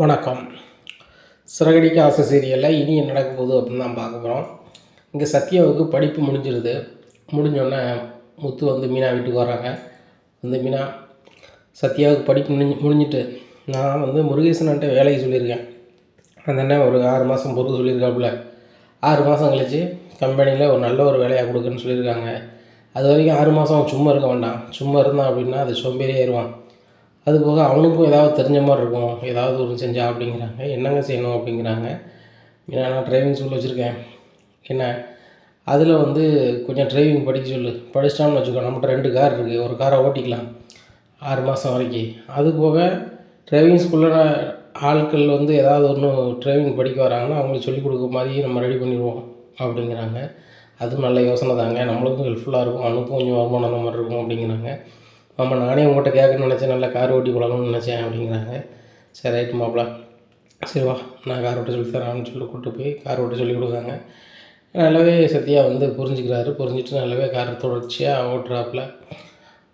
வணக்கம். சிறகடிக்க ஆசை சீரியலில் இனி என்ன நடக்க போகுது அப்படின்னு தான் பார்க்க போகிறோம் இங்கே சத்யாவுக்கு படிப்பு முடிஞ்சிருது. முடிஞ்சோடனே முத்து வந்து மீனா வீட்டுக்கு வராங்க வந்து மீனா சத்யாவுக்கு படிப்பு முடிஞ்சு முடிஞ்சிட்டு நான் வந்து முருகேசன்கிட்ட வேலைக்கு சொல்லியிருக்கேன். அந்த அண்ணன் ஒரு ஆறு மாதம் பொறுக்க சொல்லியிருக்காப்புல. ஆறு மாதம் கழித்து கம்பெனியில் ஒரு நல்ல ஒரு வேலையாக கொடுக்குன்னு சொல்லியிருக்காங்க. அது வரைக்கும் ஆறு மாதம் அவன் சும்மா இருக்க வேண்டாம் சும்மா இருந்தான் அப்படின்னா அது சோம்பேறியாயிருவான் அது போக அவனுக்கும் ஏதாவது தெரிஞ்ச மாதிரி இருக்கும். ஏதாவது ஒன்று செஞ்சா அப்படிங்கிறாங்க. என்னங்க செய்யணும் அப்படிங்கிறாங்க. ஏன்னா நான் டிரைவிங் ஸ்கூல் வச்சுருக்கேன். என்ன? அதில் வந்து கொஞ்சம் டிரைவிங் படிக்க சொல்லு. படிச்சிட்டான்னு வச்சுக்கோ நம்மகிட்ட ரெண்டு கார் இருக்குது ஒரு காரை ஓட்டிக்கலாம். ஆறு மாதம் வரைக்கும் அது போக டிரைவிங் ஸ்கூலில் ஆட்கள் வந்து ஏதாவது ஒன்று டிரைவிங் படிக்க வராங்கன்னா அவங்களுக்கு சொல்லிக் கொடுக்க மாதிரி நம்ம ரெடி பண்ணிடுவோம் அப்படிங்கிறாங்க. அதுவும் நல்ல யோசனை தாங்க. நம்மளுக்கும் ஹெல்ப்ஃபுல்லாக இருக்கும். அவனுக்கும் கொஞ்சம் வருமானம் அந்த மாதிரி இருக்கும் அப்படிங்கிறாங்க. ஆமாம் நானே உங்கள்கிட்ட கேட்கணும்னு நினச்சேன். நல்லா கார் ஓட்டி பழகணும்னு நினச்சேன் அப்படிங்கிறாங்க. சரி ரைட்டு மாப்பிளா. சரி வா. நான் கார் ஓட்ட சொல்லி தரேன் சொல்லி கூப்பிட்டு போய் கார் ஓட்ட சொல்லி கொடுக்காங்க நல்லாவே சத்யா வந்து புரிஞ்சுக்கிறாரு. புரிஞ்சுட்டு நல்லாவே கார் தொடர்ச்சியாக ஓட்டுறாப்புல.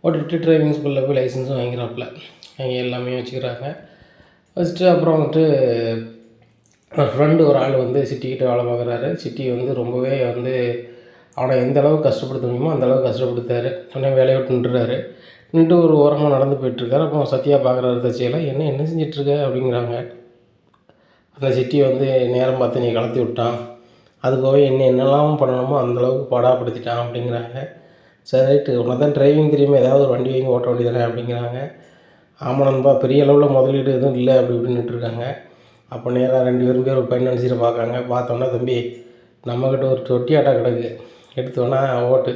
ஓட்டிட்டு டிரைவிங் ஸ்கூலில் போய் லைசன்ஸும் வாங்கிறாப்புல. அவங்க எல்லாமே வச்சுக்கிறாங்க. ஃபஸ்ட்டு அப்புறம் வந்துட்டு ஃப்ரெண்டு ஒரு ஆள் வந்து சிட்டிக்கிட்ட வேலை பார்க்குறாரு. சிட்டி வந்து ரொம்பவே வந்து அவனை எந்த அளவுக்கு கஷ்டப்படுத்த முடியுமோ அந்தளவுக்கு கஷ்டப்படுத்தாரு உடனே வேலையை விட்டு நின்றுறாரு நின்று ஒரு ஓரமாக நடந்து போயிட்டுருக்காரு. அப்போ சத்யா பார்க்குறாரு தச்சியெல்லாம் என்ன என்ன செஞ்சிட்ருக்க அப்படிங்கிறாங்க. அந்த சிட்டி வந்து நேரம் பார்த்து நீ கலத்தி விட்டான். அது போக என்ன என்னெல்லாம் பண்ணணுமோ அந்தளவுக்கு பாடாப்படுத்திட்டான் அப்படிங்கிறாங்க. சரி ரைட்டு. உனக்கு தான் டிரைவிங் தெரியுமா ஏதாவது ஒரு வண்டி வாங்கி ஓட்ட வேண்டியதானே அப்படிங்கிறாங்க. ஆமாம் நண்பா பெரிய அளவில் முதலீடு எதுவும் இல்லை அப்படி இப்படின்னுட்டு இருக்காங்க அப்போ நேராக ரெண்டு பேரும் பேர் ஒரு ஃபைனான்சியரை பார்க்காங்க பார்த்தோன்னா தம்பி நம்மக்கிட்ட ஒரு தொட்டி ஆட்டா கிடக்கு. எடுத்தோன்னா ஓட்டு.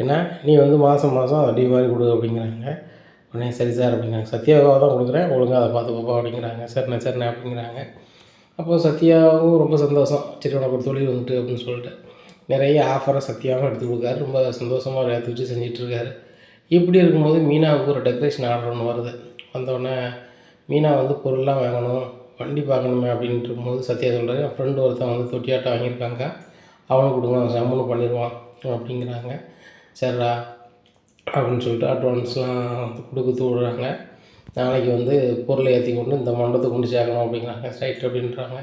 ஏன்னா நீ வந்து மாதம் மாதம் அடி மாதிரி கொடு அப்படிங்கிறாங்க. உடனே சரி சார் அப்படிங்கிறாங்க. சத்யாவாக தான் கொடுக்குறேன். ஒழுங்காக அதை பார்த்துக்கோப்பா அப்படிங்கிறாங்க. சரிண்ணே சரிண்ணே அப்படிங்கிறாங்க. அப்போது சத்யாவும் ரொம்ப சந்தோஷம். சரி உனக்கு ஒரு தொழில் வந்துட்டு அப்படின்னு சொல்லிட்டு. நிறைய ஆஃபரை சத்யாவும் எடுத்து கொடுக்காரு. ரொம்ப சந்தோஷமாக அவர் ஏற்றுக்கிட்டு செஞ்சிட்ருக்காரு இப்படி இருக்கும்போது மீனாவுக்கு ஒரு டெக்கரேஷன் ஆர்டர் ஒன்று வருது. வந்தோடனே மீனா வந்து பொருள்லாம் வாங்கணும். வண்டி பார்க்கணுமே அப்படின்ட்டு இருக்கும்போது சத்யா சொல்கிறாரு என் ஃப்ரெண்டு ஒருத்தன் வந்து தொட்டியாட்டம் வாங்கியிருக்காங்க. அவனுக்கு கொடுங்க. அவன் சம்முன்னு பண்ணிடுவான். அப்படிங்கிறாங்க. சரிடா அப்படின்னு சொல்லிட்டு அட்வான்ஸ்லாம் வந்து கொடுத்து விடுறாங்க நாளைக்கு வந்து பொருளை ஏற்றி கொண்டு இந்த மண்டபத்துக்கு கொண்டு சேர்க்கணும் அப்படிங்கிறாங்க. ரைட் அப்படின்றாங்க.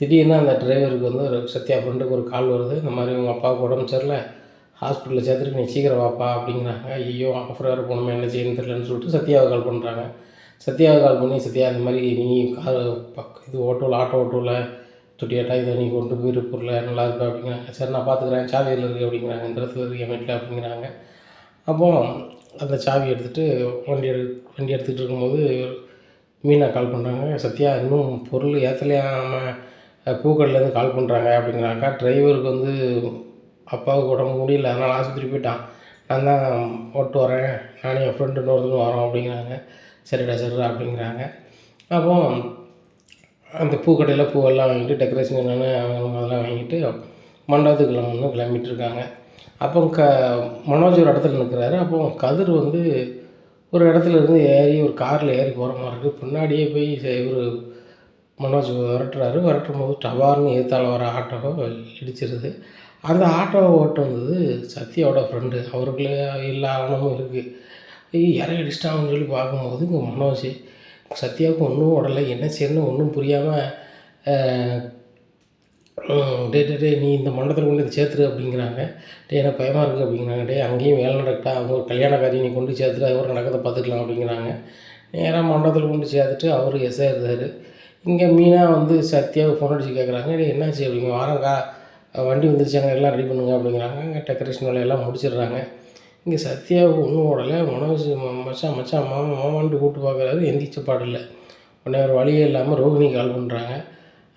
திடீர்னு அந்த டிரைவருக்கு வந்து ஒரு சத்யா ஃப்ரெண்டுக்கு ஒரு கால் வருது. இந்த மாதிரி உங்கள் அப்பாவுக்கு உடம்பு சரியில்லை. ஹாஸ்பிட்டலில் சேர்த்துட்டு நீ சீக்கிரம் வாப்பா அப்படிங்கிறாங்க. ஐயோ ஆஃபர் வேறு போகணுமே என்ன செய்யணும் தெரியலன்னு சொல்லிட்டு சத்யாவை கால் பண்ணுறாங்க சத்யாவை கால் பண்ணி சத்யா இந்த மாதிரி நீ கார் பக் இது ஓட்டோவில் ஆட்டோ ஓட்டோவில் துட்டியாட்டா இதை நீ கொண்டு போய் பொருளை நல்லா இருப்பேன் அப்படிங்கிறாங்க. சரி நான் பார்த்துக்குறேன் சாவியில் இருக்குது அப்படிங்கிறாங்க. இந்த இடத்துல இருக்கு வீட்டில் அப்படிங்கிறாங்க. அப்போ அந்த சாவி எடுத்துகிட்டு வண்டி எடு வண்டி எடுத்துகிட்டு இருக்கும்போது மீனா கால் பண்ணுறாங்க சத்யா இன்னும் பொருள் ஏற்றலையாமல் பூக்கடையிலேருந்து கால் பண்ணுறாங்க அப்படிங்கிறாங்க. டிரைவருக்கு வந்து அப்பாவுக்கு உடம்பு முடியல அதனால் ஆஸ்பத்திரி போயிட்டான். நான் தான் ஓட்டு வரேன். நானும் என் ஃப்ரெண்டு இன்னொருத்தரும் வரோம் அப்படிங்கிறாங்க. சரிடா சரிடா அப்படிங்கிறாங்க. அப்போ அந்த பூக்கடையில் பூவெல்லாம் வாங்கிட்டு டெக்கரேஷன் என்னென்ன அதெல்லாம் வாங்கிட்டு மண்டபத்துக்கு கிளம்பணும் கிளம்பிட்டு இருக்காங்க அப்போ க மனோஜ் ஒரு இடத்துல நிற்கிறாரு அப்போ கதிர் வந்து ஒரு இடத்துல இருந்து ஏறி ஒரு காரில் ஏறி போகிற மாதிரி இருக்குது பின்னாடியே போய் இவர் மனோஜ் விரட்டுறாரு. விரட்டும் போது டவார்னு எதிர்த்தால வர ஆட்டோ இடிச்சிருது. அந்த ஆட்டோவை ஓட்டம் வந்தது சத்யாவோட ஃப்ரெண்டு அவருக்குள்ளே எல்லா ஆவணமும் இருக்குது இறங்கி அடிச்சிட்டாங்கன்னு சொல்லி பார்க்கும்போது இங்கே மனோஜ் சத்யாவுக்கு ஒன்றும் உடலை என்ன செய்யணும் ஒன்றும் புரியாமல் டே டே டே நீ இந்த மண்டபத்தில் கொண்டு இதை சேர்த்துரு அப்படிங்கிறாங்க. டே எனக்கு பயமாக இருக்குது அப்படிங்கிறாங்க. டே அங்கேயும் வேலை நடக்கட்டா அவங்க ஒரு காரியம் நீ கொண்டு சேர்த்துட்டு அது ஒரு நடக்கிறத பார்த்துக்கலாம் அப்படிங்கிறாங்க. நேராக மண்டபத்தில் கொண்டு சேர்த்துட்டு அவர் எஸ்ஐ இருந்தார் இங்கே மீனா வந்து சத்யாவுக்கு ஃபோன் அடித்து கேட்குறாங்க டே என்னாச்சு அப்படிங்க? வாரங்கா வண்டி வந்துருச்சாங்க எல்லாம் ரெடி பண்ணுங்க அப்படிங்கிறாங்க. அங்கே டெக்கரேஷன் வேலையெல்லாம் முடிச்சிடுறாங்க. இங்கே சத்யாவுக்கு ஒன்றும் ஓடலை. மனோஜ் மச்சான் மச்சான் மாமா மாமான்ட்டு கூப்பிட்டு பார்க்குறாரு எந்திரிச்ச பாடு இல்லை உடனே ஒரு வழியே இல்லாமல் ரோஹிணி கால் பண்ணுறாங்க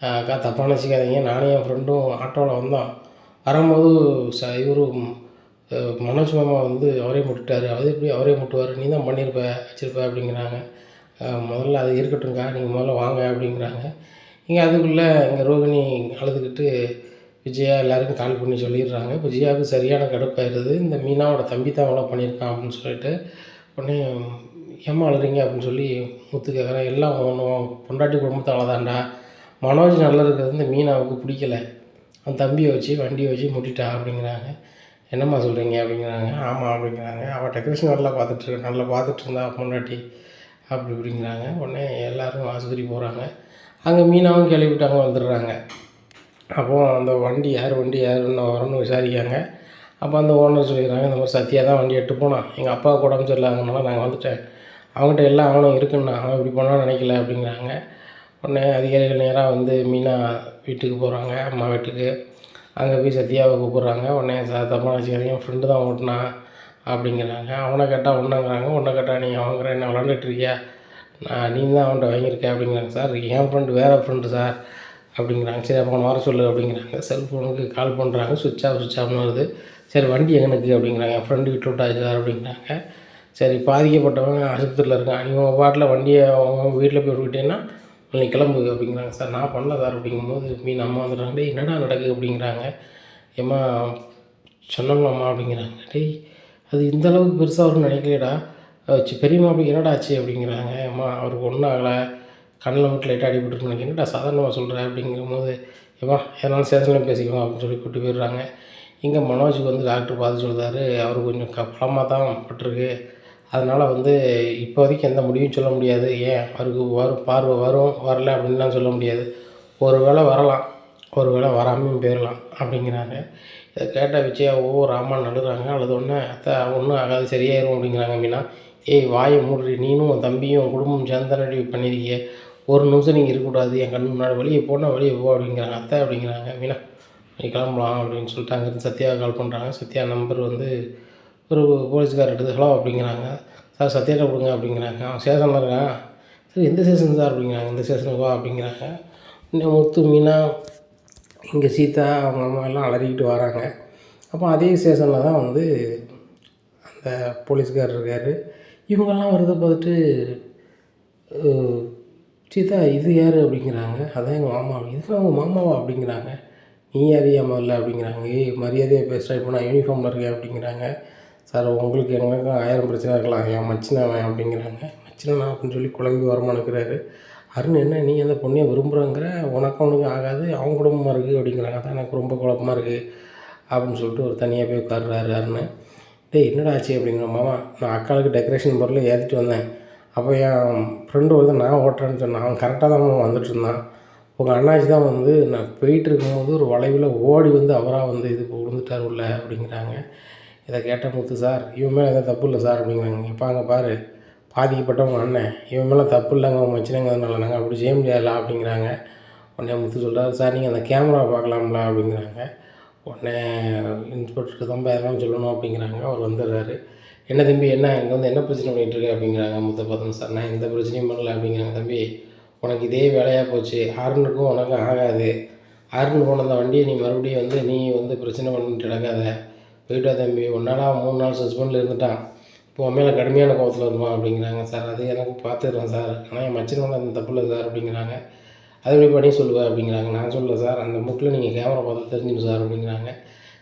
அக்கா தப்பாக நினச்சிக்காதீங்க. நானும் என் ஃப்ரெண்டும் ஆட்டோவில் வந்தோம். வரும்போது ச இவரும் மனோஜ் மாமா வந்து அவரே முட்டுட்டார். அது எப்படி அவரே முட்டுவார்? நீ தான் பண்ணியிருப்ப வச்சிருப்ப அப்படிங்கிறாங்க. முதல்ல அது இருக்கட்டும்க்கா. நீங்கள் முதல்ல வாங்க அப்படிங்கிறாங்க. இங்கே அதுக்குள்ளே இங்கே ரோகிணி அழுதுகிட்டு விஜயா எல்லாருக்கும் கால் பண்ணி சொல்லிடுறாங்க. விஜயாவுக்கு சரியான கடுப்பாயிருது. இந்த மீனாவோட தம்பி தான் அவ்வளோ பண்ணியிருக்கான் அப்படின்னு சொல்லிட்டு உடனே ஏம்மா அழுறீங்க? அப்படின்னு சொல்லி முத்து கேட்குறேன் எல்லாம் ஒன்றும் பொண்டாட்டி குடும்பத்தால் தான்டா. மனோஜ் நல்லா இருக்கிறது இந்த மீனாவுக்கு பிடிக்கல. அவன் தம்பியை வச்சு வண்டியை வச்சு முட்டிட்டா? அப்படிங்கிறாங்க. என்னம்மா சொல்கிறீங்க அப்படிங்கிறாங்க. ஆமாம் அப்படிங்கிறாங்க. அவள் டெக்கரேஷன் நல்லா பார்த்துட்ருக்க நல்லா பார்த்துட்டு இருந்தா பொண்டாட்டி. அப்படி இப்படிங்கிறாங்க. உடனே எல்லோரும் ஆஸ்பத்திரி போகிறாங்க அங்கே மீனாவும் கிளப்பிட்டாங்க வந்துடுறாங்க அப்போது அந்த வண்டி யார் வண்டி யாருன்னு வரணும்னு விசாரிக்காங்க. அப்போ அந்த ஓனர் சொல்லிடுறாங்க இந்த மாதிரி சத்யா தான் வண்டி எடுத்து போனான். எங்கள் அப்பா உடம்பு சரியில்லாதனால நாங்கள் வந்துட்டேன். அவங்ககிட்ட எல்லாம் அவனும் இருக்குன்னா அவன் இப்படி பண்ணான்னு நினைக்கல அப்படிங்கிறாங்க. உடனே அதிகாரிகள் நேராக வந்து மீனா வீட்டுக்கு போகிறாங்க அம்மா வீட்டுக்கு. அங்கே போய் சத்யாவை கூப்பிட்றாங்க. உடனே சார் தப்பாக என் ஃப்ரெண்டு தான் ஓட்டினான் அப்படிங்கிறாங்க. அவனை கேட்டால் ஒன்றுங்கிறாங்க உன்னை கேட்டால் நீங்கள் அவங்கிற என்ன விளாண்டுட்டு இருக்கியா? நான் நீ தான் அவன்கிட்ட வாங்கியிருக்க அப்படிங்கிறாங்க சார். என் ஃப்ரெண்டு வேறு ஃப்ரெண்டு சார். அப்படிங்கிறாங்க. சரி அப்போ வர சொல்லு அப்படிங்கிறாங்க. செல்ஃபோனுக்கு கால் பண்ணுறாங்க சுவிட்ச் ஆஃப் சுவிட்ச் ஆஃப்னு வருது. சரி வண்டி எங்கனுக்கு அப்படிங்கிறாங்க. என் ஃப்ரெண்டு விட்டு விட்டாச்சு சார் அப்படிங்கிறாங்க. சரி பாதிக்கப்பட்டவங்க ஆஸ்பத்திரியில் இருக்கான். நீ உங்கள் பாட்டில் வண்டியை அவங்க வீட்டில் போய் விட்டுக்கிட்டேன்னா நீ கிளம்பு அப்படிங்கிறாங்க. சார் நான் பண்ணல சார். அப்படிங்கும்போது மீன் அம்மா வந்துடுறாங்க. டேய் என்னடா நடக்குது? அப்படிங்கிறாங்க. ஏம்மா சொன்னோம்லாம்மா அப்படிங்கிறாங்க. டேய் அது இந்த அளவுக்கு பெருசாக வரும்னு நினைக்கலையடா. பெரியம்மா அப்படி என்னடா ஆச்சு? அப்படிங்கிறாங்க. அம்மா அவருக்கு ஒன்றும் ஆகலை. கண்ணில் மட்டும் லைட்டாக அடிபட்டுருக்கு எனக்கு என்னடா சாதாரணமாக சொல்கிற அப்படிங்கும்போது ஏமா எதனாலும் சேஷனில் பேசிக்கலாம் அப்படின்னு சொல்லி கூப்பிட்டு போயிடுறாங்க. இங்கே மனோஜுக்கு வந்து டாக்டர் பார்த்து சொல்கிறாரு அவர் கொஞ்சம் க தான் பட்டிருக்கு. அதனால் வந்து இப்போதைக்கு எந்த முடிவும் சொல்ல முடியாது. ஏன்? அவருக்கு வரும் பார்வை வரும் வரல அப்படின்லாம் சொல்ல முடியாது. ஒரு வேளை வரலாம். ஒரு வேளை வராமையும் போயிடலாம் அப்படிங்கிறாங்க இதை கேட்ட விஜயா ஓ ராமா நடுறாங்க. அல்லது ஒன்று அத்தை ஒன்றும் ஆகாது சரியாயிரும் அப்படிங்கிறாங்க அப்படின்னா ஏய் வாயை மூடி நீனும் தம்பியும் குடும்பம் சேர்ந்தானடி பண்ணியிருக்கீங்க ஒரு நிமிஷம் நீங்கள் இருக்கக்கூடாது. என் கண் முன்னாடி வெளியே போனால் வெளியே போ அப்படிங்கிறாங்க. அத்தை அப்படிங்கிறாங்க. மீனா நீ கிளம்பலாம் அப்படின்னு சொல்லிட்டு அங்கேருந்து சத்யா கால் பண்ணுறாங்க சத்யா நம்பர் வந்து ஒரு போலீஸ்கார் எடுத்து ஹலோ அப்படிங்கிறாங்க. சார் சத்யாட்ட கொடுங்க அப்படிங்கிறாங்க. அவன் ஸ்டேஷனில் இருக்கான். சரி எந்த ஸ்டேஷன் சார் அப்படிங்கிறாங்க. இந்த ஸ்டேஷனுக்கு வா அப்படிங்கிறாங்க. இன்னும் முத்து மீனா இங்கே சீதா அவங்க அம்மா எல்லாம் அலறிக்கிட்டு வராங்க. அப்போ அதே ஸ்டேஷனில் தான் வந்து அந்த போலீஸ்கார் இருக்கார். இவங்கெல்லாம் வரதை பார்த்துட்டு சீதா இது யார் அப்படிங்கிறாங்க. அதான் எங்கள் மாமா. இதுதான் அவங்க மாமாவா அப்படிங்கிறாங்க. நீ யாரையா இல்லை அப்படிங்கிறாங்க. ஏய் மரியாதையாக பேசுகிறா இப்போ நான் யூனிஃபார்மில் இருக்கேன் அப்படிங்கிறாங்க. சார் உங்களுக்கு எங்களுக்கும் ஆயிரம் பிரச்சனை இருக்கலாம் என் மச்சினவன் அப்படிங்கிறாங்க. மச்சினனா அப்படின்னு சொல்லி குழம்பி வரமானுக்கிறாரு அருண் என்ன நீ அந்த பொண்ணையை விரும்புகிறாங்கிற உனக்கு அவனுக்கு ஆகாது. அவன் குடும்பமாக இருக்குது அப்படிங்கிறாங்க. அதான் எனக்கு ரொம்ப குழப்பமா இருக்குது அப்படின்னு சொல்லிட்டு ஒரு தனியாக போய் உட்கார்றாரு அருண். டேய் என்னடா ஆச்சு அப்படிங்கிற மாமா? நான் அக்காளுக்கு டெக்கரேஷன் பொருள் ஏற்றிட்டு வந்தேன். அப்போ என் ஃப்ரெண்டு வந்து நான் ஓட்டுறேன்னு சொன்னான். அவன் கரெக்டாக தான் வந்துட்டுருந்தான் வந்துட்டு இருந்தான். உங்கள் அண்ணாச்சி தான் வந்து நான் போயிட்டு இருக்கும்போது ஒரு வளைவில் ஓடி வந்து அவராக வந்து இது விழுந்துட்டார் உள்ள அப்படிங்கிறாங்க. இதை கேட்ட முத்து சார் இவன் மேலே எதுவும் தப்பு இல்லை சார் அப்படிங்கிறாங்க. இப்போ அங்கே பாரு. பாதிக்கப்பட்டவங்க அண்ணன். இவன் மேலே தப்பு இல்லைங்க அவன் மச்சினங்கிறதுனால நாங்கள் அப்படி செய்ய முடியாதுல அப்படிங்கிறாங்க. உடனே முத்து சொல்கிறாரு சார் நீங்கள் அந்த கேமரா பார்க்கலாம்ல அப்படிங்கிறாங்க. உடனே இன்ஸ்பெக்டருக்கு தான் பேரெல்லாம் சொல்லணும் அப்படிங்கிறாங்க. அவர் வந்துடுறாரு. என்ன தம்பி என்ன இங்கே வந்து என்ன பிரச்சனை பண்ணிகிட்டு இருக்க அப்படிங்கிறாங்க. முத்த பார்த்தோம் சார் நான் எந்த பிரச்சனையும் பண்ணல அப்படிங்கிறாங்க தம்பி. உனக்கு இதே வேலையாக போச்சு. ஹார்னுக்கும் உனக்கும் ஆகாது. ஹார்ன் போன அந்த வண்டியை நீ மறுபடியும் வந்து நீ வந்து பிரச்சனை பண்ணிட்டு நடக்காத. போயிட்டா தம்பி. தம்பி நாளாக மூணு நாள் சஸ்பெண்டில் இருந்துட்டான். இப்போ உன் மேலே கடுமையான கோவத்தில் வருமா அப்படிங்கிறாங்க. சார் அது எனக்கு பார்த்துடுறேன் சார். ஆனால் என் மச்சின அந்த தப்பு இல்லை சார் அப்படிங்கிறாங்க. அது எப்படி பண்ணி சொல்லுவேன் அப்படிங்கிறாங்க. நான் சொல்லலை சார். அந்த முக்கில் நீங்கள் கேமரா பார்த்து தெரிஞ்சுக்கணும் சார் அப்படிங்கிறாங்க.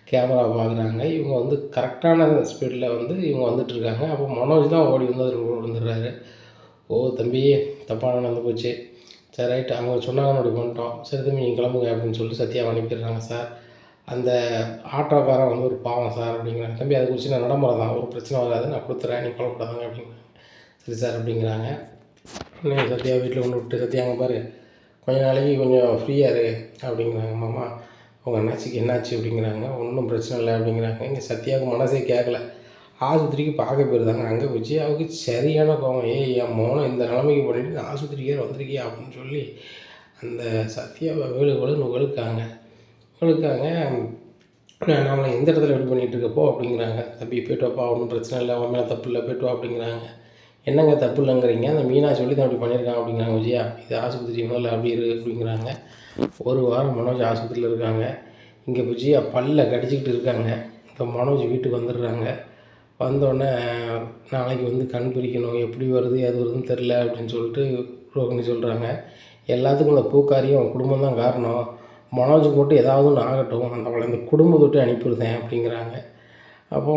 கேமரா பார்க்குறாங்க இவங்க வந்து கரெக்டான ஸ்பீடில் வந்து இவங்க வந்துட்டுருக்காங்க அப்போ மனோஜ் தான் ஓடி வந்து அதில் விழுந்துடுறாரு ஓ தம்பி தப்பாக நடந்து போச்சு. சரி ரைட் அவங்க சொன்னாங்க அப்படி பண்ணிட்டோம். சரி தம்பி நீங்கள் கிளம்புங்க அப்படின்னு சொல்லிட்டு சத்யாவை அனுப்பிடுறாங்க சார். அந்த ஆட்டோக்காரன் வந்து ஒரு பாவம் சார் அப்படிங்கிறாங்க. தம்பி அது குறித்து நான் நடைமுறை தான். ஒரு பிரச்சனை வராது. நான் கொடுத்துறேன். நீ கவலைப்படாதாங்க அப்படிங்கிறாங்க. சரி சார் அப்படிங்கிறாங்க. சத்யா வீட்டில் கொண்டு விட்டு சத்யா அங்கே பாரு. கொஞ்ச நாளைக்கு கொஞ்சம் ஃப்ரீயாக இரு அப்படிங்கிறாங்க. மாமா உங்கள் அண்ணாச்சிக்கு என்னாச்சு அப்படிங்கிறாங்க. ஒன்றும் பிரச்சனை இல்லை அப்படிங்கிறாங்க. இங்கே சத்யாவுக்கு மனசே கேட்கல ஆஸ்பத்திரிக்கு பார்க்க போயிருந்தாங்க. அங்கே போச்சு. அவருக்கு சரியான கோவம். ஏய் என் மோனம் இந்த நிலைமைக்கு பண்ணிட்டு ஆஸ்பத்திரிக்கே வந்திருக்கியா அப்படின்னு சொல்லி அந்த சத்யாவை வேலு வேலுன்னு வெளுக்காங்க வெளுக்காங்க நம்மளை எந்த இடத்துல எப்படி பண்ணிகிட்டு இருக்கப்போ அப்படிங்கிறாங்க. தம்பி போய்ட்டு வாப்பா ஒன்றும் பிரச்சனை இல்லை. அவன் மேலே தப்பு இல்லை. போய்ட்டு வா அப்படிங்கிறாங்க. என்னங்க தப்பு இல்லைங்கிறீங்க அந்த மீனா சொல்லி தான் அப்படி பண்ணியிருக்கான் அப்படிங்கிறாங்க விஜயா. இது ஆஸ்பத்திரி முதல்ல அப்படி இரு அப்படிங்கிறாங்க. ஒரு வாரம் மனோஜ் ஆஸ்பத்திரியில் இருக்காங்க. இங்கே விஜயா பல்ல கடிச்சிக்கிட்டு இருக்காங்க. இப்போ மனோஜ் வீட்டுக்கு வந்துடுறாங்க. வந்தோடனே நாளைக்கு வந்து கண் பிரிக்கணும். எப்படி வருது அது வருதுன்னு தெரில அப்படின்னு சொல்லிட்டு ரோகிணி சொல்கிறாங்க எல்லாத்துக்கும் இந்த பூக்காரியும் அவன் குடும்பம் தான் காரணம். மனோஜுக்கு மட்டும் ஏதாவது ஒன்று ஆகட்டும். அந்த அவளை இந்த குடும்பத்தை விட்டு அனுப்பிவிடுதேன் அப்படிங்கிறாங்க. அப்போ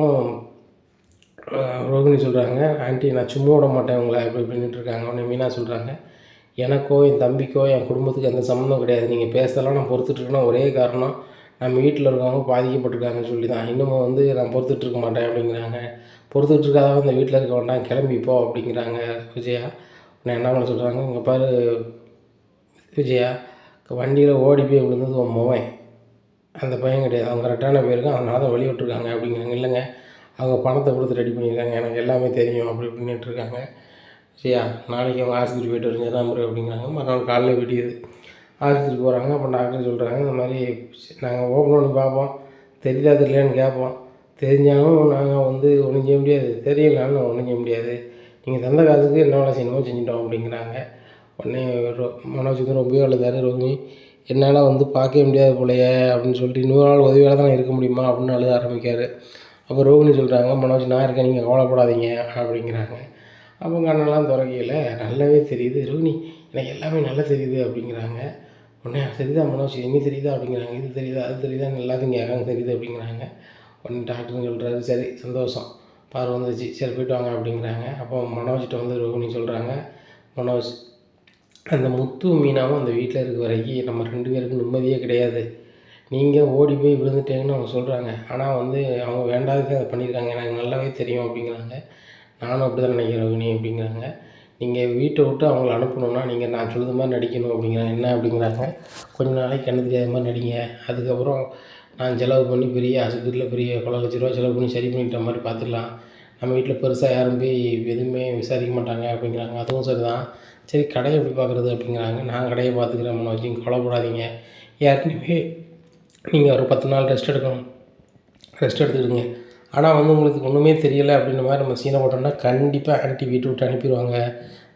ரோகிணி சொல்கிறாங்க ஆண்டி நான் சும்மா விட மாட்டேன் உங்களை அப்படி இப்படின்ட்டு இருக்காங்க. உடனே மீனா சொல்கிறாங்க எனக்கோ என் தம்பிக்கோ என் குடும்பத்துக்கு எந்த சம்மந்தம் கிடையாது. நீங்கள் பேசலாம் நான் பொறுத்துட்ருக்கேன்னா ஒரே காரணம் நம்ம வீட்டில் இருக்கவங்க பாதிக்கப்பட்டிருக்காங்கன்னு சொல்லி தான் இன்னமும் வந்து நான் பொறுத்துட்டு இருக்க மாட்டேன் அப்படிங்கிறாங்க. பொறுத்துட்டு இருக்காத இந்த வீட்டில் இருக்க வேண்டாம். கிளம்பி போ அப்படிங்கிறாங்க விஜயா. உன்னை என்ன பண்ண சொல்கிறாங்க இங்கே பாரு விஜயா வண்டியில் ஓடி போய் விழுந்தது உன் மொவன். அந்த பையன் கிடையாது. அவன் கரெக்டான பேருக்கு அதனால தான் வெளியே விட்டுருக்காங்க அப்படிங்கிறாங்க. இல்லைங்க அவங்க பணத்தை கொடுத்து ரெடி பண்ணியிருக்காங்க. எனக்கு எல்லாமே தெரியும் அப்படி இப்படின்னுட்டு இருக்காங்க சரியா? நாளைக்கு அவங்க ஆஸ்பத்திரி போயிட்டு வருங்க முறை அப்படிங்கிறாங்க. மறுநாள் காலையில் விடியுது ஆஸ்பத்திரி போகிறாங்க அப்போ டாக்டர் சொல்கிறாங்க இந்த மாதிரி நாங்கள் ஓப்பன் பண்ணி பார்ப்போம். தெரியல தெரியலன்னு கேட்போம். தெரிஞ்சாலும் நாங்கள் வந்து ஒன்றும் செய்ய முடியாது. தெரியலனாலும் ஒன்றும் செய்ய முடியாது. நீங்கள் தந்த காசுக்கு என்ன வேலை செய்யணுமோ செஞ்சிட்டோம் அப்படிங்கிறாங்க. உடனே ரொ மனோஜுக்கு ரொம்ப அழுதாரு ரோகிணி. என்னால் வந்து பார்க்கவே முடியாது போலையே அப்படின்னு சொல்லிட்டு இன்னொரு நாள் உதவியால் தான் இருக்க முடியுமா அப்படின்னு அழுத ஆரம்பிக்காரு. அப்போ ரோகிணி சொல்கிறாங்க மனோஜ் நான் இருக்கேன். நீங்கள் கவலைப்படாதீங்க. அப்படிங்கிறாங்க. அப்போ கண்ணெல்லாம் திறக்கையில் நல்லாவே தெரியுது. ரோகிணி எனக்கு எல்லாமே நல்லா தெரியுது. அப்படிங்கிறாங்க. உடனே தெரியுதா மனோஜ்? என்ன தெரியுதா? அப்படிங்கிறாங்க. இது தெரியுதா? அது தெரியுதா? எல்லாத்தையும் கேட்காங்க தெரியுது. அப்படிங்கிறாங்க. உடனே டாக்டர்னு சொல்கிறாரு சரி சந்தோஷம். பார்வை வந்துருச்சு. சரி போயிட்டு வாங்க. அப்படிங்கிறாங்க. அப்போ மனோஜ்கிட்ட வந்து ரோகிணி சொல்கிறாங்க மனோஜ் அந்த முத்து மீனாவும் அந்த வீட்டில் இருக்க வரைக்கும் நம்ம ரெண்டு பேருக்கும் நிம்மதியே கிடையாது. நீங்கள் ஓடி போய் விழுந்துட்டேங்கன்னு அவங்க சொல்கிறாங்க ஆனால் வந்து அவங்க வேண்டாததுக்கு அதை பண்ணியிருக்காங்க எனக்கு நல்லாவே தெரியும் அப்படிங்கிறாங்க. நானும் அப்படி தான் நினைக்கிறேன் ரோகிணி அப்படிங்கிறாங்க. நீங்கள் வீட்டை விட்டு அவங்கள அனுப்பணுன்னா நீங்கள் நான் சொல்கிறது மாதிரி நடிக்கணும் அப்படிங்கிறாங்க என்ன அப்படிங்கிறாங்க. கொஞ்ச நாளைக்கு கண்ணு தெரியாத மாதிரி நடிங்க. அதுக்கப்புறம் நான் செலவு பண்ணி பெரிய ஆஸ்பத்திரியில் பெரிய பல லட்ச ரூபா செலவு பண்ணி சரி பண்ணிக்கிற மாதிரி பார்த்துக்கலாம் நம்ம வீட்டில் பெருசாக யாரும் போய் எதுவுமே விசாரிக்க மாட்டாங்க அப்படிங்கிறாங்க. அதுவும் சரி தான் சரி கடையை எப்படி பார்க்குறது அப்படிங்கிறாங்க. நான் கடையை பார்த்துக்கிறேன் மனோஜ் நீங்கள் கவலைப்படாதீங்க. ஏற்கனவே நீங்கள் ஒரு பத்து நாள் ரெஸ்ட் எடுக்கணும். ரெஸ்ட் எடுத்துக்கிடுங்க. ஆனால் வந்து உங்களுக்கு ஒன்றுமே தெரியலை அப்படின்ற மாதிரி நம்ம சீனை போட்டோம்னா கண்டிப்பாக ஆன்ட்டி வீட்டு விட்டு அனுப்பிடுவாங்க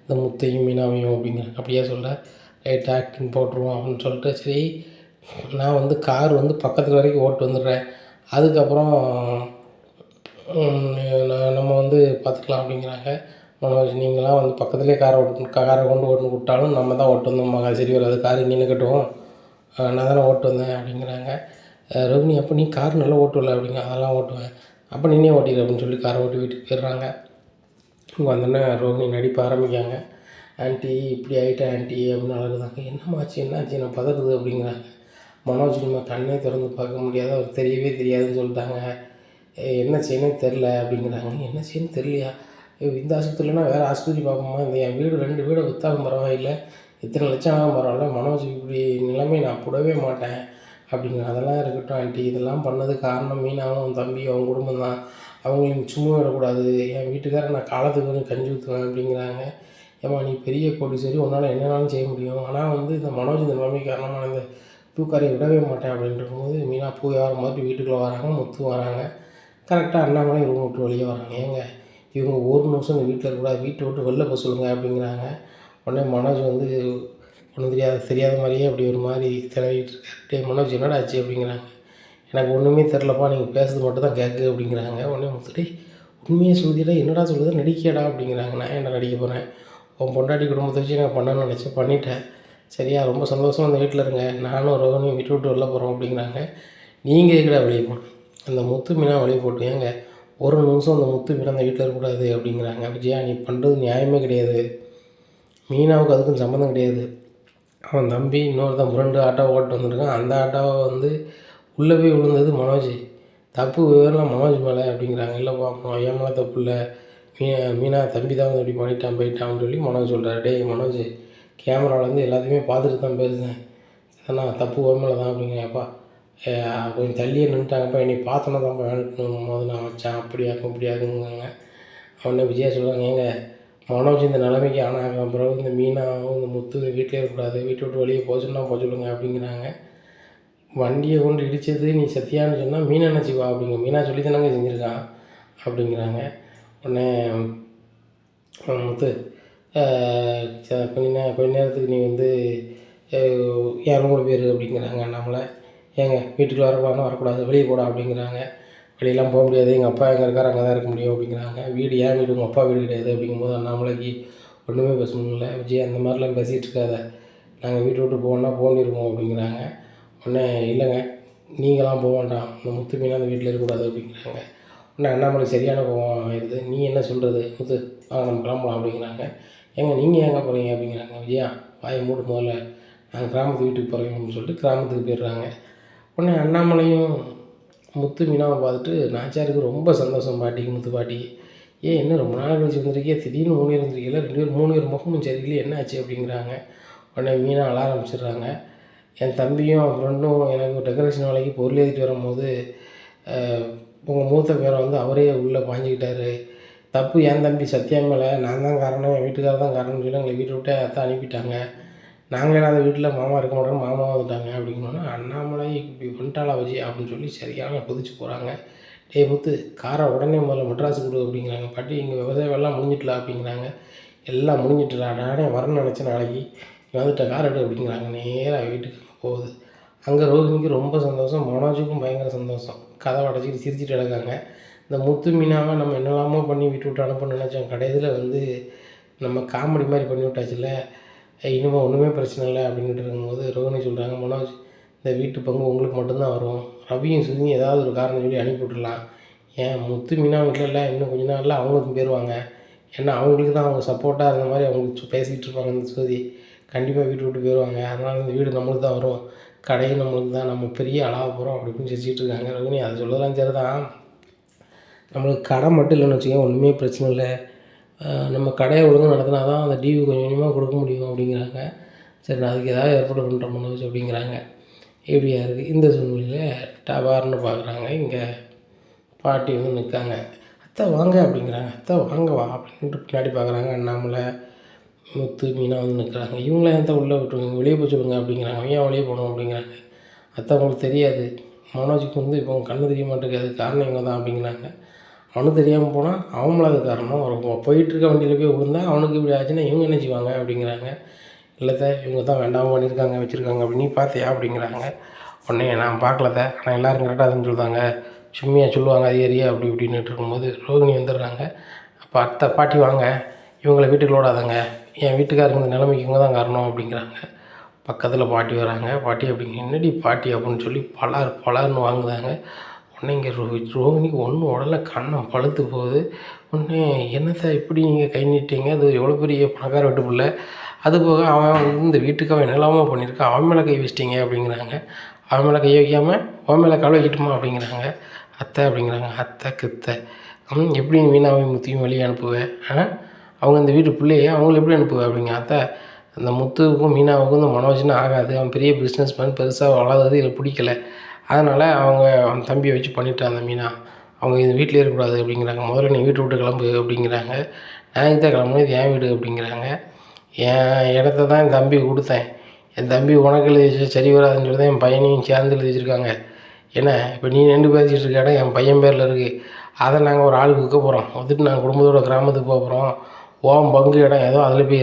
இந்த முத்தையும் மீனாவையும் அப்படிங்கிற அப்படியே சொல்ல ரைட் ஆக்டிங் போட்டுருவோம் அப்படின்னு சொல்லிட்டு சரி நான் வந்து கார் வந்து பக்கத்தில் வரைக்கும் ஓட்டு வந்துடுறேன். அதுக்கப்புறம் நான் நம்ம வந்து பார்த்துக்கலாம் அப்படிங்கிறாங்க. மனோஜ் நீங்களாம் வந்து பக்கத்துலேயே காரை ஓட்டு காரை கொண்டு ஓட்டுன்னு விட்டாலும் நம்ம தான் ஓட்டு வந்தோம் மகா சரி வராது. கார் இங்கே நிற்கட்டும் நான் தானே ஓட்டு வந்தேன் அப்படிங்கிறாங்க. ரோஹினி ரோகிணி அப்போ நீ கார் நல்லா ஓட்டுவல அப்படிங்க அதெல்லாம் ஓட்டுவேன். அப்போ நீனே ஓட்டிடு அப்படின்னு சொல்லி காரை ஓட்டி வீட்டுக்கு போயிடுறாங்க. இங்கே வந்தோடனே ரோகிணி நடிப்ப ஆரம்பிக்காங்க. ஆண்டி இப்படி ஆகிட்டேன் ஆண்டி அப்படின்னு அழகுதாங்க என்னமாச்சு என்னாச்சு நான் பதறுது அப்படிங்கிறாங்க. மனோஜ் நம்ம கண்ணே திறந்து பார்க்க முடியாத அவர் தெரியவே தெரியாதுன்னு சொல்லிட்டாங்க. என்ன செய்யணும் தெரில அப்படிங்கிறாங்க. என்ன செய்யணும் தெரியலையா? இந்த ஆஸ்பத்திரிலனா வேறு ஆஸ்பத்திரி பார்ப்போமா? இந்த என் வீடு ரெண்டு வீடை விற்றாலும் பரவாயில்லை. இத்தனை லட்சம் ஆகும் பரவாயில்ல மனோஜ் இப்படி நிலைமை நான் போடவே மாட்டேன். அப்படிங்கிற அதெல்லாம் இருக்கட்டும் ஆண்டி. இதெல்லாம் பண்ணது காரணம் மீனாவும் அவன் தம்பி அவன் குடும்பம் தான். அவங்களையும் சும்மா விடக்கூடாது. என் வீட்டுக்காரர் நான் காலத்துக்கு வந்து கஞ்சி ஊற்றுவேன் அப்படிங்கிறாங்க. ஏம்மா நீ பெரிய கோடி சரி உன்னால் என்னென்னாலும் செய்ய முடியும். ஆனால் வந்து இந்த மனோஜ் இந்த நிலைமை காரணமாக இந்த பூக்காரியை விடவே மாட்டேன் அப்படின்ற போது மீனா போய் வர மாதிரி வீட்டுக்குள்ளே வராங்க முத்து வராங்க. கரெக்டாக அண்ணாமலை ரூம் விட்டு வெளியே வராங்க. ஏங்க இவங்க ஒரு நிமிஷம் இந்த வீட்டில் இருக்கக்கூடாது. வீட்டை விட்டு வெளில போக சொல்லுங்கள் அப்படிங்கிறாங்க. உடனே மனோஜ் வந்து ஒன்றும் தெரியாத தெரியாத மாதிரியே அப்படி ஒரு மாதிரி திணறிட்டு இருக்காரு. டே மனோஜ் என்னடா ஆச்சு? அப்படிங்கிறாங்க. எனக்கு ஒன்றுமே தெரிலப்பா நீங்கள் பேசுறது மட்டும் தான் கேட்கு அப்படிங்கிறாங்க. உடனே முத்துடி உண்மையை சொல்லிடா என்னடா சொல்லுது நடிக்கடா அப்படிங்கிறாங்க. நான் என்ன நடிக்க போகிறேன் உன் பொண்டாட்டி குடும்பத்தை வச்சு நான் பண்ணணும்னு நினச்சேன் பண்ணிட்டேன். சரியா ரொம்ப சந்தோஷமாக அந்த வீட்டில் இருங்க. நானும் ரோகனையும் விட்டு விட்டு வெளில போகிறோம் அப்படிங்கிறாங்க. நீங்கள் எதுக்குடா வெளியே போகணும்? அந்த முத்து மீனா வெளியே போட்டு ஏங்க ஒரு நிமிஷம் அந்த முத்து மீனாக அந்த வீட்டில் இருக்கக்கூடாது அப்படிங்கிறாங்க. விஜயா நீ பண்ணுறது நியாயமே கிடையாது. மீனாவுக்கு அதுக்கும் சம்மந்தம் கிடையாது. அவன் தம்பி இன்னொருத்தன் முரண்டு ஆட்டோ ஓட்டு வந்திருக்கான். அந்த ஆட்டோவை வந்து உள்ளே போய் விழுந்தது மனோஜ். தப்பு விவரம் மனோஜ் மேலே அப்படிங்கிறாங்க. இல்லைப்பா அவன் என் மேலே தப்பு இல்லை மீனா மீனா தம்பி தான் வந்து இப்படி பண்ணிட்டான் போயிட்டான்னு சொல்லி மனோஜ் சொல்கிறார் டேய் மனோஜ் கேமராவிலேருந்து எல்லாத்தையுமே பார்த்துட்டு தான் பேசுகிறேன் அண்ணா தப்பு உன் தான் அப்படிங்கிறப்பா கொஞ்சம் தள்ளியே நின்றுட்டாங்கப்பா என்னை பார்த்தோன்னா தான் வேணும் போது நான் வச்சேன் அப்படியாக்கும் இப்படியாக்குங்காங்க அவனே விஜயா சொல்கிறாங்க ஏங்க மனோஜ் இந்த நிலைமைக்கு ஆனாங்க பிறகு இந்த மீனாவும் இந்த முத்து வீட்டிலே இருக்கக்கூடாது. வீட்டை விட்டு வெளியே போக சொன்னால் போக சொல்லுங்க அப்படிங்கிறாங்க. வண்டியை கொண்டு இடித்தது நீ சத்தியான்னு சொன்னால் மீனா நினச்சிவா அப்படிங்க மீனா சொல்லி தானங்க செஞ்சுருக்கான் அப்படிங்கிறாங்க. உடனே முத்து கொஞ்ச நே கொஞ்ச நேரத்துக்கு நீ வந்து யாரும் கூட போயிரு அப்படிங்கிறாங்க நம்மளை ஏங்க வீட்டுக்குள்ள வரக்கூடாதுன்னா வரக்கூடாது வெளியே போடா அப்படிங்கிறாங்க. வெளியெல்லாம் போக முடியாது. எங்கள் அப்பா எங்கே இருக்கார் அங்கே தான் இருக்க முடியும் அப்படிங்கிறாங்க. வீடு ஏன் வீடு? உங்கள் அப்பா வீடு கிடையாது அப்படிங்கும்போது அண்ணாமலைக்கு ஒன்றுமே பேச முடியல. விஜய் அந்த மாதிரிலாம் பேசிகிட்டு இருக்காத. நாங்கள் வீட்டை விட்டு போகணுன்னா போனிருக்கோம் அப்படிங்கிறாங்க. உடனே இல்லைங்க நீங்களாம் போக வேண்டாம். இந்த முத்து மீனாக அந்த வீட்டில் இருக்கக்கூடாது அப்படிங்கிறாங்க. உடனே அண்ணாமலை சரியான கோவம் ஆயிடுது. நீ என்ன சொல்கிறது முத்து வாங்க நம்ம கிளம்பலாம் அப்படிங்கிறாங்க. ஏங்க நீங்கள் எங்கே போகிறீங்க அப்படிங்கிறாங்க. விஜயா வாயை மூடு முதல்ல. நாங்கள் கிராமத்து வீட்டுக்கு போகிறோம் அப்படின்னு சொல்லிட்டு கிராமத்துக்கு போயிடுறாங்க. உடனே அண்ணாமலையும் முத்து மீனாவை பார்த்துட்டு நாச்சாருக்கு ரொம்ப சந்தோஷம் பாட்டிக்கு முத்து பாட்டிக்கு ஏன் என்ன ரொம்ப நாள் கழிச்சு வந்திருக்கியே? திடீர்னு மூணு பேர் வந்திருக்கீங்களா ரெண்டு பேர் மூணு பேர் முகமும் சரியில்லை. என்ன ஆச்சு? அப்படிங்கிறாங்க. உடனே மீனாக அழ ஆரம்பிச்சிடுறாங்க. என் தம்பியும் என் ஃப்ரெண்டும் எனக்கு டெக்கரேஷன் வேலைக்கு பொருள் ஏற்றிட்டு வரும்போது உங்கள் மூத்த பேரை வந்து அவரே உள்ளே பாஞ்சிக்கிட்டாரு. தப்பு என் தம்பி சத்யா மேலே. நான் தான் காரணம். என் வீட்டுக்காரர் தான் காரணம்னு சொல்லி எங்களை வீட்டை விட்டு அத்தை அனுப்பிட்டாங்க. நாங்கள் இல்லாத வீட்டில் மாமா இருக்க மாட்டோம் மாமா வந்துட்டாங்க அப்படின்னோன்னா அண்ணாமலை இப்படி பண்ணிட்டாளா வச்சு அப்படின்னு சொல்லி சரியான குதிச்சு போகிறாங்க டேய் முத்து காரை உடனே முதல்ல மெட்ராஸ் கொடு அப்படிங்கிறாங்க. பாட்டி இங்கே விவசாயம் எல்லாம் முடிஞ்சிட்டலாம் அப்படிங்கிறாங்க. எல்லாம் முடிஞ்சிட்டுடா நானே வரேன்னு நினச்சேன் நாளைக்கு. வந்துட்ட கார் எடு அப்படிங்கிறாங்க. நேராக வீட்டுக்கு போகுது. அங்கே ரோஹினிக்கு ரொம்ப சந்தோஷம் மனோஜுக்கும் பயங்கர சந்தோஷம். கதவை அடைச்சிக்கிட்டு சிரிச்சிட்டு கிடக்காங்க இந்த முத்து மீனாவை நம்ம என்னெல்லாமோ பண்ணி விட்டு விட்டு அனுப்பணும்னு நினச்சோம். கடைசியில் வந்து நம்ம காமெடி மாதிரி பண்ணி விட்டாச்சுல்ல. இனிமேல் ஒன்றுமே பிரச்சனை இல்லை அப்படின்ட்டு இருக்கும்போது ரோஹினி சொல்கிறாங்க மனோஜ் இந்த வீட்டு பங்கு உங்களுக்கு மட்டும்தான் வரும். ரவியும் சுதியும் ஏதாவது ஒரு காரணம் சொல்லி அனுப்பி விட்டுடலாம். ஏன் முத்து மீனா வீட்டில் இல்லை இன்னும் கொஞ்ச நாளில் அவங்களுக்கும் போயிடுவாங்க ஏன்னா அவங்களுக்கு தான் அவங்க சப்போர்ட்டாக இருந்த மாதிரி அவங்க பேசிகிட்டு பேசிக்கிட்டு இருப்பாங்க இந்த சுதி. கண்டிப்பாக வீட்டு விட்டு போயிடுவாங்க அதனால் இந்த வீடு நம்மளுக்கு தான் வரும். கடையும் நம்மளுக்கு தான். நம்ம பெரிய அழாக போகிறோம் அப்படி இப்படின்னு சிரிச்சிட்டு இருக்காங்க ரோகிணி அதை சொல்லலாம் சரி தான் நம்மளுக்கு கடை மட்டும் இல்லைன்னு வச்சுக்கோங்க. ஒன்றுமே பிரச்சனை இல்லை. நம்ம கடையை ஒழுங்காக நடத்தினா தான் அந்த டிவி கொஞ்சம் கொஞ்சமாக கொடுக்க முடியும் அப்படிங்கிறாங்க. சரி நான் அதுக்கு ஏதாவது ஏற்பாடு பண்ணுறோம் மனோஜ் அப்படிங்கிறாங்க. இப்படியா இருக்குது இந்த சூழ்நிலையில் டபார்னு பார்க்குறாங்க. இங்கே பாட்டி வந்து நிற்காங்க. அத்தை வாங்க அப்படிங்கிறாங்க. அத்தை வாங்க வா அப்படின்ட்டு பின்னாடி பார்க்குறாங்க. அண்ணாமலை முத்து மீனா வந்து நிற்கிறாங்க. இவங்களாம் எந்த உள்ளே விட்டுருங்க? வெளியே போய் சொல்லுங்க அப்படிங்கிறாங்க. ஏன் வெளியே போகணும் அப்படிங்கிறாங்க. அத்தை அவங்களுக்கு தெரியாது. மனோஜுக்கு வந்து இப்போ கண்ணு தெரிய மாட்டேங்குது. காரணம் இவங்க தான் அப்படிங்கிறாங்க. அவனுக்கு தெரியாமல் போனால் அவங்களும் அது காரணம் ஒரு போயிட்டு இருக்க வண்டியில் போய் விழுந்தா அவனுக்கு இப்படி ஆச்சுன்னா இவங்க என்ன செய்வாங்க அப்படிங்கிறாங்க. இல்லை சார் இவங்க தான் வேண்டாமல் பண்ணியிருக்காங்க வச்சுருக்காங்க அப்படின்னு பார்த்தியா அப்படிங்கிறாங்க. உடனே நான் பார்க்கல சார் ஆனால் எல்லோரும் கரெக்டாக அதுன்னு சொல்லுவாங்க சும்மையாக சொல்லுவாங்க அது ஏரியா அப்படி இப்படின்னுட்டு இருக்கும்போது ரோகிணி வந்துடுறாங்க. அப்போ அத்தை பாட்டி வாங்க. இவங்களை வீட்டுக்கு ஓடாதாங்க என் வீட்டுக்காரங்க இந்த நிலைமைக்கு இவங்க தான் காரணம் அப்படிங்கிறாங்க. பக்கத்தில் பாட்டி வராங்க. பாட்டி அப்படிங்க என்னடி பாட்டி? அப்படின்னு சொல்லி பலார் பலார்னு வாங்குதாங்க. உடனே இங்கே ரோ ரோகிணிக்கு ஒன்றும் உடல கண்ணம் பழுத்து போகுது. உடனே என்னத்தை இப்படி நீங்கள் கை நீட்டிங்க? அது எவ்வளோ பெரிய பணக்கார வீட்டு பிள்ளை. அது போக அவன் வந்து இந்த வீட்டுக்கு அவன் என்னெல்லாமோ பண்ணியிருக்கான் அவன் மேலே கை வச்சிட்டீங்க அப்படிங்கிறாங்க. அவன் மேலே கை வைக்காமல் அவன் மேலே கலை வைக்கட்டுமா? அப்படிங்கிறாங்க. அத்தை அப்படிங்கிறாங்க. அத்தை கித்தை. எப்படி நீ வீணாவை முத்தியும் வெளியே அனுப்புவேன் அவங்க இந்த வீட்டு பிள்ளையே அவங்கள எப்படி அனுப்புவேன் அப்படிங்க அத்தை அந்த முத்துவுக்கும் மீனாவுக்கும் இந்த மனோஜனும் ஆகாது. அவன் பெரிய பிஸ்னஸ் மேன் பெருசாக வளர்றது எனக்கு பிடிக்கல. அதனால் அவங்க அவன் தம்பியை வச்சு பண்ணிட்டான் அந்த மீனா அவங்க இது வீட்டிலே இருக்கக்கூடாது அப்படிங்கிறாங்க. முதல்ல நீ வீட்டை விட்டு கிளம்பு அப்படிங்கிறாங்க. நான் தான் கிளம்பணும் இது என் வீடு அப்படிங்கிறாங்க. என் இடத்த தான் என் தம்பி கொடுத்தேன். என் தம்பி உனக்கு எழுதி சரி வராதுன்னு சொல்லி தான் என் பையனையும் சேர்ந்து எழுதி வச்சுருக்காங்க. என்ன? இப்போ நீ நின்று பேசிகிட்டு இருக்க இடம் என் பையன் பேரில் இருக்குது அதை நாங்கள் ஒரு ஆளுக்கு விற்க போகிறோம் வந்துட்டு நாங்கள் குடும்பத்தோட கிராமத்துக்கு போக போகிறோம் ஓம் பங்கு இடம் ஏதோ அதில் போய்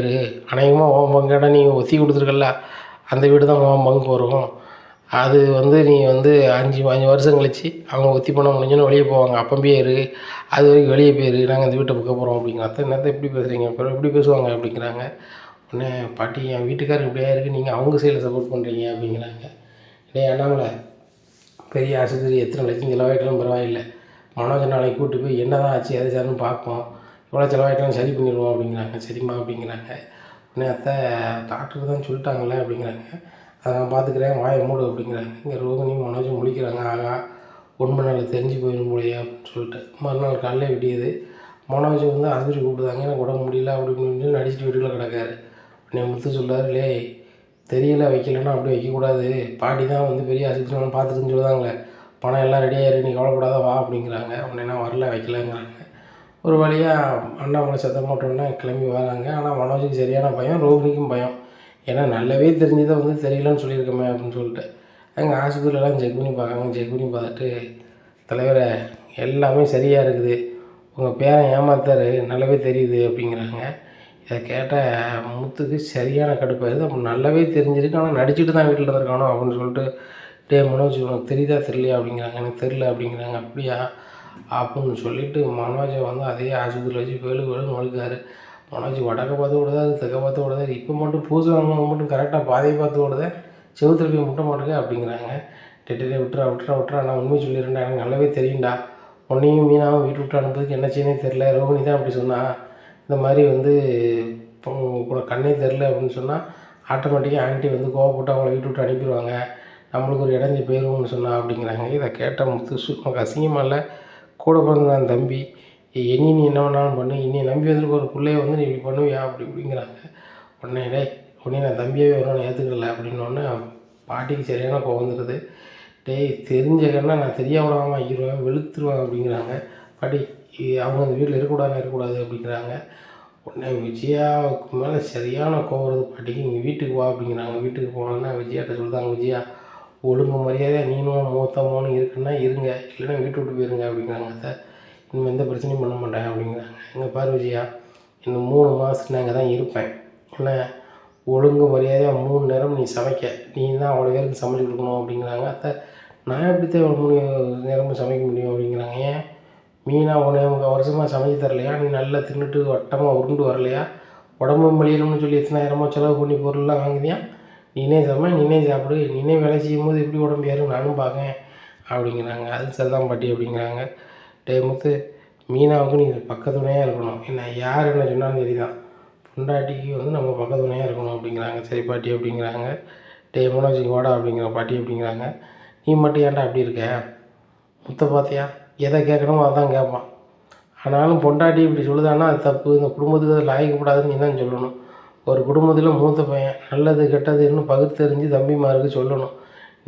அநேகமாக ஓம் பங்கு இடம் நீங்கள் ஒத்தி கொடுத்துருக்கல அந்த வீடு தான் ஓம் பங்கு வரும். அது வந்து நீ வந்து அஞ்சு அஞ்சு வருஷம் கழிச்சு அவங்க ஒத்தி பண்ண முடிஞ்சோன்னு வெளியே போவாங்க. அப்போ பேர் இரு. அது வரைக்கும் வெளியே போயிரு நாங்கள் இந்த வீட்டை விற்க போகிறோம் அப்படிங்கிற அத்தை என்னத்தை எப்படி பேசுகிறீங்க அப்புறம் எப்படி பேசுவாங்க அப்படிங்கிறாங்க. உடனே பாட்டி என் வீட்டுக்காரர் இப்படியா இருக்குது நீங்கள் அவங்க சைடில் சப்போர்ட் பண்ணுறீங்க அப்படிங்கிறாங்க. இல்லை அண்ணாமலை பெரிய ஆஸ்பத்திரி எத்தனை லட்சம் செலவாயிட்டாலும் பரவாயில்லை. மனோஜ் நாளைக்கு கூட்டி போய் என்ன தான் ஆச்சு எது சார்னு பார்ப்போம். எவ்வளோ செலவாயிட்டாலும் சரி பண்ணிடுவோம் அப்படிங்கிறாங்க. சரிம்மா அப்படிங்கிறாங்க. உடனே அத்தை டாக்டருக்கு தான் சொல்லிட்டாங்களே அப்படிங்கிறாங்க. அதை நான் பார்த்துக்கிறேன் வாயை மூடு அப்படிங்கிறாங்க இங்கே ரோகிணி மனோஜும் முழிக்கிறாங்க. ஆகா உண்மை நாள் தெரிஞ்சு போயிடும் போலையே அப்படின்னு சொல்லிட்டு. மறுநாள் காலையில் விடியுது. மனோஜ் வந்து ஆஸ்பத்திரி கூப்பிடுதாங்க எனக்கு உடம்பு முடியல அப்படி இப்படின்னு சொல்லி கிடக்காரு. உடனே முத்து சொல்றாரு லே தெரியல வைக்கலன்னா அப்படி வைக்கக்கூடாது. பாட்டி தான் வந்து பெரிய ஆஸ்பத்திரி பார்த்துட்டுன்னு சொல்லுதாங்களே. பணம் எல்லாம் ரெடியாக நீ கவலைப்படாத வா அப்படிங்கிறாங்க. அப்படின்னா வரல வைக்கலங்கிறாங்க. ஒரு வழியாக அண்ணாமலை சத்தம் போட்டோன்னே கிளம்பி வராங்க. ஆனால் மனோஜுக்கு சரியான பயம் ரோகிணிக்கும் பயம். ஏன்னா நல்லாவே தெரிஞ்சதை வந்து தெரியலன்னு சொல்லியிருக்கோமே அப்படின்னு சொல்லிட்டு. அங்கே ஆஸ்பத்திரியிலலாம் செக் பண்ணி பார்க்காங்க செக் பண்ணி பார்த்துட்டு தலைவரை எல்லாமே சரியாக இருக்குது. உங்கள் பேரன் ஏமாத்தாரு நல்லாவே தெரியுது அப்படிங்கிறாங்க. இதை கேட்ட முத்துக்கு சரியான கடுப்பாயிருது அப்போ நல்லாவே தெரிஞ்சிருக்கு. ஆனால் நடிச்சுட்டு தான் வீட்டில் இருந்திருக்கானோ அப்படின்னு சொல்லிட்டு டே மனோஜ் உனக்கு தெரியுதா தெரியலையா? அப்படிங்கிறாங்க. எனக்கு தெரில அப்படிங்கிறாங்க. அப்படியா? அப்படின்னு சொல்லிட்டு மனோஜை வந்து அதே ஆஸ்பத்திரியில் வச்சு வேலு வேலு நொழுக்காரு மனோஜ் வடக்க பார்த்து விடுதாரு தெற்க பார்த்து விடுதாரு இப்போ மட்டும் பூசை வாங்க மட்டும் கரெக்டாக பாதையை பார்த்து விடுதே செவுத்துல போய் முட்ட மாட்டேங்க அப்படிங்கிறாங்க. டெட்டரே விட்டுறா விட்டுறா விட்டுறா. நான் உண்மை சொல்லிடுறேன் எனக்கு நல்லாவே தெரியும்டா. உன்னையும் மீனாவும் வீட்டு விட்டு அனுப்புறதுக்கு என்ன செய்யனே தெரில ரோஹினி தான் அப்படி சொன்னால் இந்த மாதிரி வந்து இப்போ கூட கண்ணே தெரில அப்படின்னு சொன்னால் ஆட்டோமேட்டிக்காக ஆண்டி வந்து கோவப்பட்டு அவங்கள வீட்டு விட்டு அனுப்பிடுவாங்க. நம்மளுக்கு ஒரு இடைஞ்சி போயிடுவோம்னு சொன்னா அப்படிங்கிறாங்க. இதை கேட்ட முத்து சு உனக்கு அசிங்கமாக இல்லை? கூட பிறந்த தம்பி. இனி நீ என்ன வேணாலும் பண்ணு. இனி நம்பி வந்திருக்க ஒரு பிள்ளைய வந்து நீ இப்படி பண்ணுவியா? அப்படி இப்படிங்கிறாங்க. உடனே டே உடனே நான் தம்பியாகவே வரணும் ஏற்றுக்கல அப்படின்னோடனே பாட்டிக்கு சரியான கோவம் வந்துடுது. டேய் தெரிஞ்ச கண்ணா நான் தெரியாம விடாமல் வெளுத்துருவேன் அப்படிங்கிறாங்க. பாட்டி அவங்க அந்த வீட்டில் இருக்கக்கூடாது இருக்கக்கூடாது அப்படிங்கிறாங்க. உடனே விஜயாவுக்கு மேலே சரியான கோவம் வருது. பாட்டிக்கு இங்கே வீட்டுக்கு வா அப்படிங்கிறாங்க. வீட்டுக்கு போனோன்னா விஜயாட்ட சொல்லுதாங்க விஜயா ஒழுங்கு மரியாதையாக நீனும் மூத்தமோன்னு இருக்குன்னா இருங்க. இல்லைன்னா வீட்டு விட்டு போயிருங்க அப்படிங்கிறாங்க சார் இனிமேல் எந்த பிரச்சனையும் பண்ண மாட்டேன் அப்படிங்கிறாங்க எங்கள் பார்வதியா இந்த இன்னும் மூணு மாதத்துக்கு நான் தான் இருப்பேன். என்ன ஒழுங்கு மரியாதையாக மூணு நேரம் நீ சமைக்க. நீ தான் அவ்வளோ பேருக்கு சமைச்சு கொடுக்கணும் அப்படிங்கிறாங்க. அத்தை நான் எப்படித்தான் மூணு நேரமும் சமைக்க முடியும் அப்படிங்கிறாங்க. ஏன்? மீனாக உன்னை முக்கால் வருஷமாக சமைச்சு தரலையா? நீ நல்லா தின்னுட்டு வட்டமாக உருண்டு வரலையா? உடம்பு மலியணும்னு சொல்லி எத்தனாயிரமோ செலவு பண்ணி பொருள்லாம் வாங்கினியா? நீனே சமை நீனே சாப்பிடு. நீனே வேலை செய்யும் போது எப்படி உடம்பு ஏறும்? நானும் பார்க்கேன் அப்படிங்கிறாங்க. அது சரிதான் பாட்டி அப்படிங்கிறாங்க. டே மீனாவுக்கு நீ பக்கத்துணையாக இருக்கணும். என்ன யார் என்ன சொன்னாலும் சரி தான் பொண்டாட்டிக்கு வந்து நம்ம பக்கத்துணையாக இருக்கணும் அப்படிங்கிறாங்க. சரி பாட்டி அப்படிங்கிறாங்க. டேய் மனோஜிக்கு வாடா அப்படிங்கிற பாட்டி அப்படிங்கிறாங்க. நீ மட்டும் ஏன்டா அப்படி இருக்க? முத்த பார்த்தியா எதை கேட்கணுமோ அதான் கேட்பான். ஆனாலும் பொண்டாட்டி இப்படி சொல்லுதான்னா அது தப்பு. இந்த குடும்பத்துக்கு அது லாயக்கப்படாதுன்னு நீ தான் சொல்லணும். ஒரு குடும்பத்தில் மூத்த பையன் நல்லது கெட்டதுன்னு பகுத்தறிஞ்சு தம்பிமாருக்கு சொல்லணும்.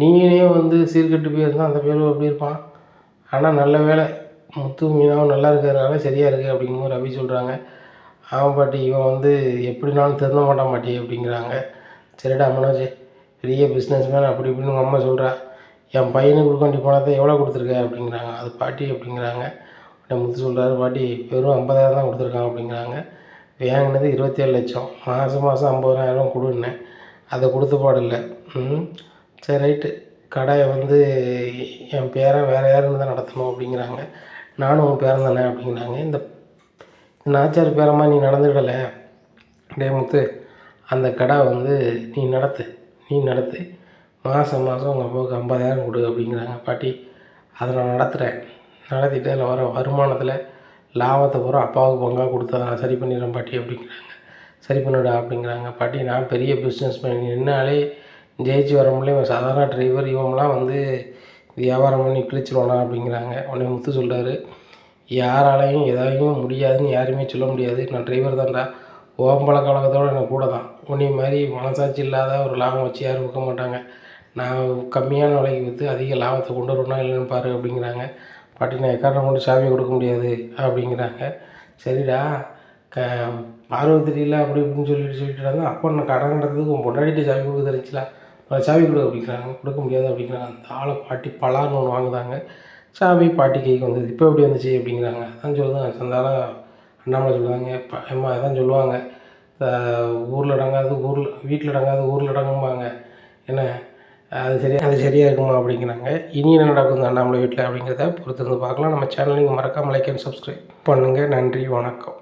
நீனே வந்து சீர்கெட்டு போயிருந்தால் அந்த பேரும் அப்படி இருப்பான். ஆனால் நல்ல வேலை முத்து மீனாவும் நல்லா இருக்கிறதுனால சரியாக இருக்குது அப்படிங்கும்போது ரவி சொல்கிறாங்க ஆமாம் பாட்டி இவன் வந்து எப்படினாலும் திருந்த மாட்டான் பாட்டி அப்படிங்கிறாங்க. சரிடா மனோஜ் பெரிய பிஸ்னஸ் மேன் அப்படி இப்படின்னு உங்கள் அம்மா சொல்கிறா என் பையனுக்கு கொடுக்க வேண்டிய பணத்தை எவ்வளோ கொடுத்துருக்க? அப்படிங்கிறாங்க. அது பாட்டி அப்படிங்கிறாங்க. முத்து சொல்கிறாரு பாட்டி வெறும் ஐம்பதாயிரம் தான் கொடுத்துருக்கான் அப்படிங்கிறாங்க. வாங்கினது இருபத்தேழு லட்சம். மாதம் மாதம் ஐம்பதாயிரம் கொடுன்னேன் அதை கொடுத்த பாடில்லை ம் சரி ரைட்டு. கடையை வந்து என் பேரை வேறு யாரும் தான் நடத்தணும்? அப்படிங்கிறாங்க. நானும் உன் பேரன் தானே அப்படிங்கிறாங்க இந்த நாச்சார் பேரம்மா நீ நடந்துக்கிடலை. டே முத்து அந்த கடை வந்து நீ நடத்து நீ நடத்து. மாதம் மாதம் உங்கள் அப்பாவுக்கு ஐம்பதாயிரம் கொடு அப்படிங்கிறாங்க. பாட்டி அதை நான் நடத்துகிறேன் நடத்திட்டு அதில் வர வருமானத்தில் லாபத்தை பூரா அப்பாவுக்கு பங்காக கொடுத்தா நான் சரி பண்ணிடுறேன் பாட்டி அப்படிங்கிறாங்க. சரி பண்ணிவிடா அப்படிங்கிறாங்க. பாட்டி நான் பெரிய பிஸ்னஸ் மேன் என்னாலே ஜெயிச்சு வர முடியல. சாதாரண டிரைவர் இவங்களாம் வந்து வியாபாரம் பண்ணி கிழிச்சிருவானா அப்படிங்கிறாங்க. உடனே முத்து சொல்கிறாரு யாராலையும் எதாலையும் முடியாதுன்னு யாருமே சொல்ல முடியாது. நான் டிரைவர் தான்டா. ஓம்பள கழகத்தோட எனக்கு கூட தான் உன்னை மாதிரி மனசாட்சி இல்லாத ஒரு லாபம் வச்சு யாரும் விற்க மாட்டாங்க. நான் கம்மியான விலைக்கு விற்று அதிக லாபத்தை கொண்டு வரணும்னா இல்லைன்னு பாரு அப்படிங்கிறாங்க. பாட்டி நான் எக்காரணம் கொண்டு சாவி கொடுக்க முடியாது அப்படிங்கிறாங்க. சரிடா. க பார்வதி அப்படி இப்படின்னு சொல்லிட்டு சொல்லிட்டு இருந்தா அப்போ நான் கடன் கட்டுறதுக்கு உன் பொண்டாடிட்டு சாவி கொடுக்க தெரிஞ்சில சாவி கொடு அப்படிங்கிறாங்க கொடுக்க முடியாது அப்படிங்கிறாங்க. அந்த ஆளை பாட்டி பலான்னு ஒன்று வாங்குதாங்க சாவி பாட்டி கைக்கு வந்தது. இப்போ எப்படி வந்துச்சு அப்படிங்கிறாங்க. அதான் சொல்லுதான் சந்தால அண்ணாமலை சொல்லுவாங்க. அம்மா அதான் சொல்லுவாங்க. ஊரில் அடங்காது ஊரில் வீட்டில் அடங்காது ஊரில் அடங்கும்பாங்க. என்ன? அது சரியா அது சரியாக இருக்குமா அப்படிங்கிறாங்க. இனி என்ன நடக்கும் இந்த அண்ணாமலை வீட்டில் அப்படிங்கிறத பொறுத்திருந்து பார்க்கலாம். நம்ம சேனல் நீங்கள் மறக்காமல் லைக் அண்ட் சப்ஸ்கிரைப் பண்ணுங்கள் நன்றி வணக்கம்.